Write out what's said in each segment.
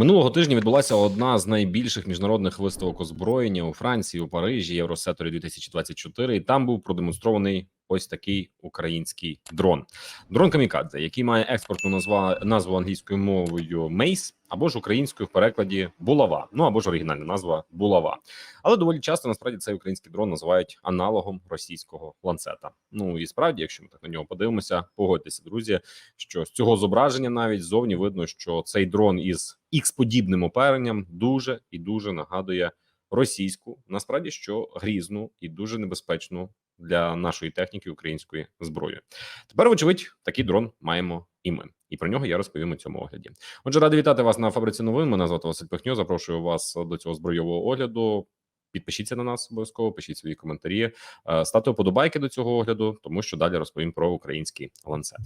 Минулого тижня відбулася одна з найбільших міжнародних виставок озброєння у Франції у Парижі, Євросеторі 2024 І там був продемонстрований ось такий український дрон. Дрон Камікадзе, який має експортну назва назву англійською мовою Мейс або ж українською в перекладі булава. Ну або ж оригінальна назва булава. Але доволі часто насправді цей український дрон називають аналогом російського ланцета. Ну і справді, якщо ми так на нього подивимося, погодьтеся, друзі, що з цього зображення навіть зовні видно, що цей дрон із ікс подібним оперенням дуже і дуже нагадує російську, насправді що грізну і дуже небезпечну для нашої техніки української зброї. Тепер, вочевидь, такий дрон маємо і ми, і про нього я розповім у цьому огляді. Отже, радий вітати вас на фабриці новин. Мене звати Василь Пихньо. Запрошую вас до цього збройового огляду. Підпишіться на нас обов'язково, пишіть свої коментарі, е, ставте вподобайки до цього огляду, тому що далі розповім про український ланцет.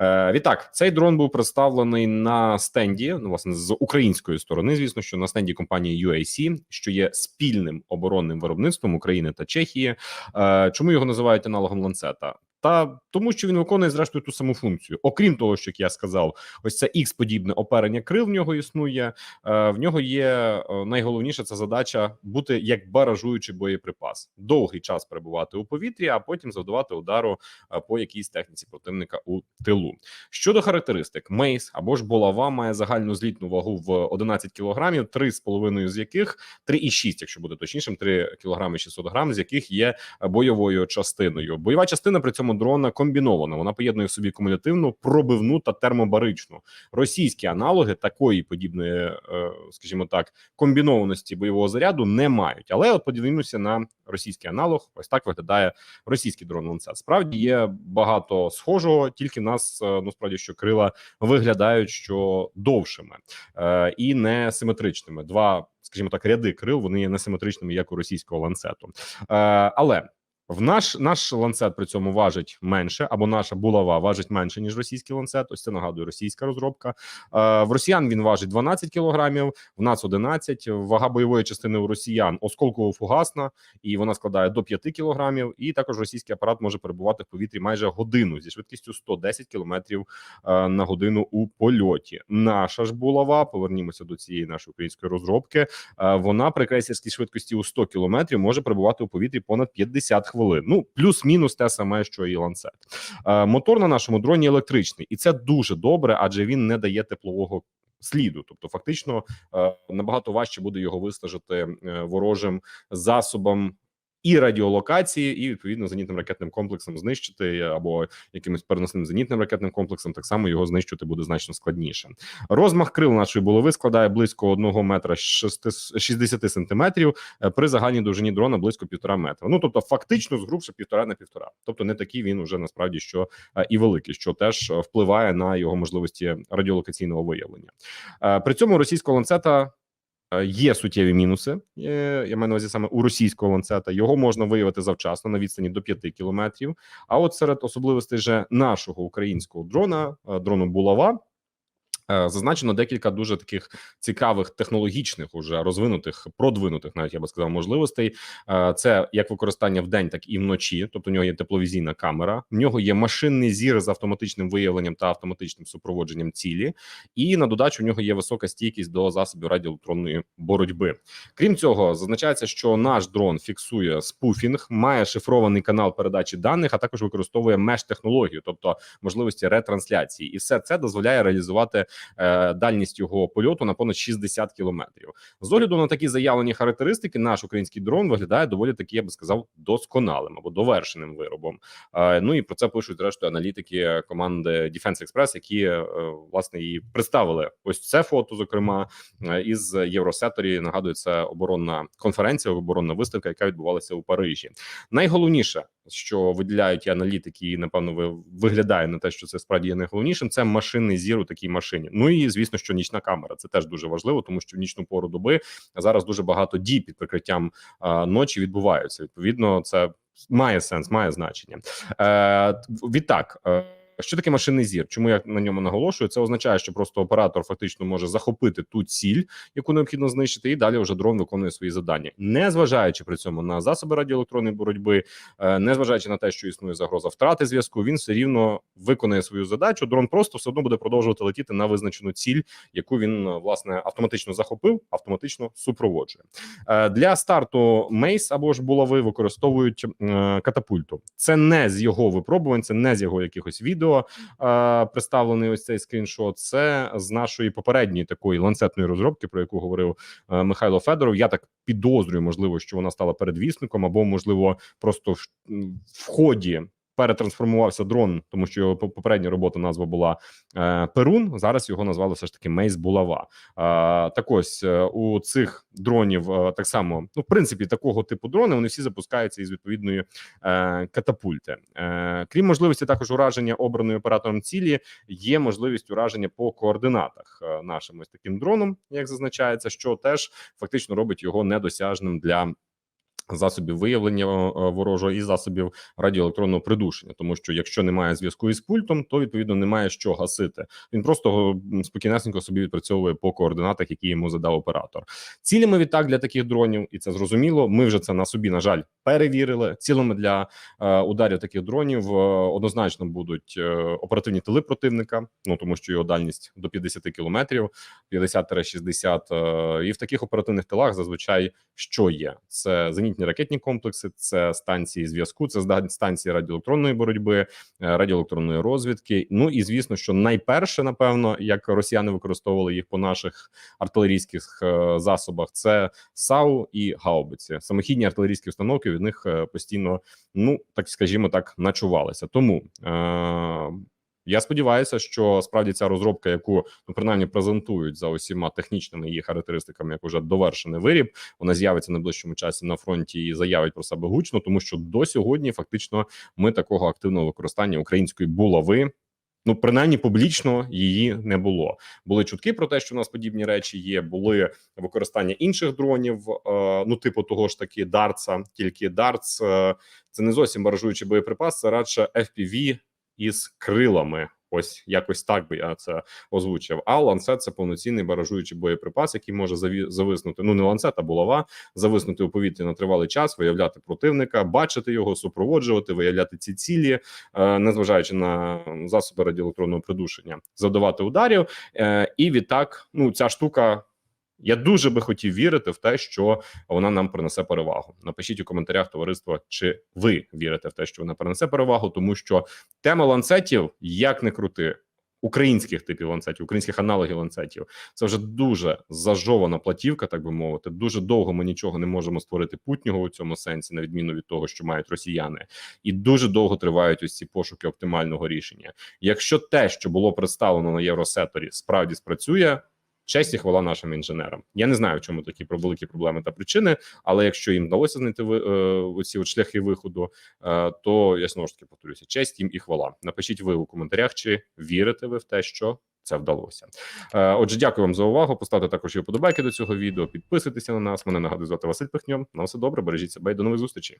Е, Відтак, цей дрон був представлений на стенді, ну власне з української сторони. Звісно, що на стенді компанії UAC, що є спільним оборонним виробництвом України та Чехії. Е, Чому його називають аналогом ланцета? Та тому, що він виконує зрештою ту саму функцію, окрім того, що як я сказав, ось це x подібне оперення крил в нього існує. Е, В нього є е, найголовніша це задача бути як баражуючий боєприпас, довгий час перебувати у повітрі, а потім завдавати удару е, по якійсь техніці противника у тилу. Щодо характеристик, мейс або ж булава має загальну злітну вагу в 11 кілограмів, 3,5 з яких 3,6, якщо буде точнішим, 3 кілограми 600 грам, з яких є бойовою частиною. Бойова частина при цьому дрона комбінована. Вона поєднує в собі кумулятивну, пробивну та термобаричну. Російські аналоги такої подібної, е, скажімо так, комбінованості бойового заряду не мають. Але от подивимося на російський аналог. Ось так виглядає російський дрон ланцет. Справді є багато схожого, тільки нас е, ну справді що крила виглядають що довшими е, і не симетричними. Два, скажімо так, ряди крил вони є несиметричними, як у російського ланцету. Е, але в наш наш ланцет при цьому важить менше, або наша булава важить менше ніж російський ланцет. Ось це нагадує російська розробка. Е, в росіян він важить 12 кілограмів, в нас 11. Вага бойової частини у росіян осколково-фугасна, і вона складає до 5 кілограмів. І також російський апарат може перебувати в повітрі майже годину зі швидкістю 110 кілометрів е, на годину у польоті. Наша ж булава, повернімося до цієї нашої української розробки. Е, вона при крейсерській швидкості у 100 кілометрів може перебувати у повітрі понад 50 хвилин хвилин. Ну плюс-мінус те саме, що і ланцет. Е, мотор на нашому дроні електричний, і це дуже добре, адже він не дає теплового. Сліду, тобто, фактично е, набагато важче буде його вистежити е, ворожим засобом і радіолокації, і відповідно зенітним ракетним комплексом знищити або якимось переносним зенітним ракетним комплексом, так само його знищити буде значно складніше. Розмах крил нашої булави складає близько 1 метра 60 сантиметрів при загальній довжині дрона близько півтора метра. Ну тобто, фактично згрубше півтора на півтора. Тобто, не такий він уже насправді що і великий, що теж впливає на його можливості радіолокаційного виявлення. При цьому російського ланцета Е, є суттєві мінуси. Я маю на увазі саме у російського ланцета. Його можна виявити завчасно на відстані до 5 кілометрів. А от серед особливостей же нашого українського дрона, е, дрону булава. Е, зазначено декілька дуже таких цікавих технологічних, уже розвинутих, продвинутих, навіть я би сказав, можливостей. Е, це як використання в день, так і вночі. Тобто, у нього є тепловізійна камера, в нього є машинний зір з автоматичним виявленням та автоматичним супроводженням цілі, і на додачу в нього є висока стійкість до засобів радіоелектронної боротьби. Крім цього, зазначається, що наш дрон фіксує спуфінг, має шифрований канал передачі даних, а також використовує меш технологію, тобто можливості ретрансляції, і все це дозволяє реалізувати. Е, дальність його польоту на понад 60 кілометрів. З огляду на такі заявлені характеристики, наш український дрон виглядає доволі таки, я би сказав, досконалим або довершеним виробом. Е, ну і про це пишуть зрештою аналітики команди Defense Express, які е, власне і представили ось це фото, зокрема із Євросеторі. Нагадую, це оборонна конференція, оборонна виставка, яка відбувалася у Парижі. Найголовніше що виділяють і аналітики, і напевно ви виглядає на те, що це справді є найголовнішим. Це машинний зір у такій машині. Ну і звісно, що нічна камера це теж дуже важливо, тому що в нічну пору доби зараз дуже багато дій під прикриттям а, ночі відбуваються. Відповідно, це має сенс, має значення. Е, Відтак. Що таке машинний зір? Чому я на ньому наголошую? Це означає, що просто оператор фактично може захопити ту ціль, яку необхідно знищити, і далі вже дрон виконує свої завдання, не зважаючи при цьому на засоби радіоелектронної боротьби, е, не зважаючи на те, що існує загроза втрати зв'язку, він все рівно виконує свою задачу. Дрон просто все одно буде продовжувати летіти на визначену ціль, яку він е, власне автоматично захопив, автоматично супроводжує. Е, Для старту Мейс або ж булави використовують катапульту. Це не з його випробувань, це не з його якихось відео е, представлений ось цей скріншот. Це з нашої попередньої такої ланцетної розробки, про яку говорив е, Михайло Федоров. Я так підозрюю, можливо, що вона стала передвісником, або можливо, просто в, в ході. Перетрансформувався дрон, тому що його поп- попередня робота назва була е, Перун. Зараз його назвали все ж таки Мейс Булава. Е, так ось е, у цих дронів е, так само, ну в принципі, такого типу дрони вони всі запускаються із відповідної е, катапульти. Е, крім можливості також ураження обраної оператором цілі, є можливість ураження по координатах е, нашим ось таким дроном, як зазначається, що теж фактично робить його недосяжним для. Засобів виявлення е, ворожого і засобів радіоелектронного придушення, тому що якщо немає зв'язку із пультом, то відповідно немає що гасити. Він просто спокійнесенько собі відпрацьовує по координатах, які йому задав оператор. Цілями відтак для таких дронів, і це зрозуміло. Ми вже це на собі на жаль перевірили. Цілями для е, ударів таких дронів е, однозначно будуть е, оперативні тили противника, ну тому що його дальність до 50 кілометрів, 50-60. Е, і в таких оперативних тилах зазвичай що є? Це зенітні ракетні комплекси, це станції зв'язку, це станції радіоелектронної боротьби, е, радіоелектронної розвідки. Ну і звісно, що найперше, напевно, як росіяни використовували їх по наших артилерійських е, засобах, це САУ і гаубиці. Самохідні артилерійські установки від них е, постійно, ну так скажімо так, начувалися. Тому я сподіваюся, що справді ця розробка, яку ну принаймні презентують за усіма технічними її характеристиками, як уже довершений виріб, вона з'явиться на ближчому часі на фронті і заявить про себе гучно, тому що до сьогодні фактично ми такого активного використання української булави. Ну, принаймні публічно її не було. Були чутки про те, що у нас подібні речі є. Були використання інших дронів, е, ну типу того ж таки Дартса. Тільки Дартс е, це не зовсім баражуючий боєприпас, це радше FPV із крилами. Ось якось так би я це озвучив. А ланцет це повноцінний баражуючий боєприпас, який може зависнути. Ну не ланцет, а булава, зависнути у повітрі на тривалий час, виявляти противника, бачити його, супроводжувати, виявляти ці цілі, е, незважаючи на засоби радіоелектронного придушення, завдавати ударів. Е, і відтак, ну ця штука. Я дуже би хотів вірити в те, що вона нам принесе перевагу. Напишіть у коментарях товариство, чи ви вірите в те, що вона принесе перевагу, тому що тема ланцетів, як не крути, українських типів ланцетів, українських аналогів ланцетів, це вже дуже зажована платівка, так би мовити. Дуже довго ми нічого не можемо створити путнього у цьому сенсі, на відміну від того, що мають росіяни, і дуже довго тривають ці пошуки оптимального рішення. Якщо те, що було представлено на Євросеторі, справді спрацює. Честь і хвала нашим інженерам. Я не знаю, в чому такі великі проблеми та причини, але якщо їм вдалося знайти е, оці от шляхи виходу, е, то я знову ж таки повторюся: честь їм і хвала. Напишіть ви у коментарях, чи вірите ви в те, що це вдалося. Е, Отже, дякую вам за увагу. Поставте також і вподобайки до цього відео. Підписуйтеся на нас. Мене нагадую звати Василь Пихньо. На все добре, бережіть себе і до нових зустрічей.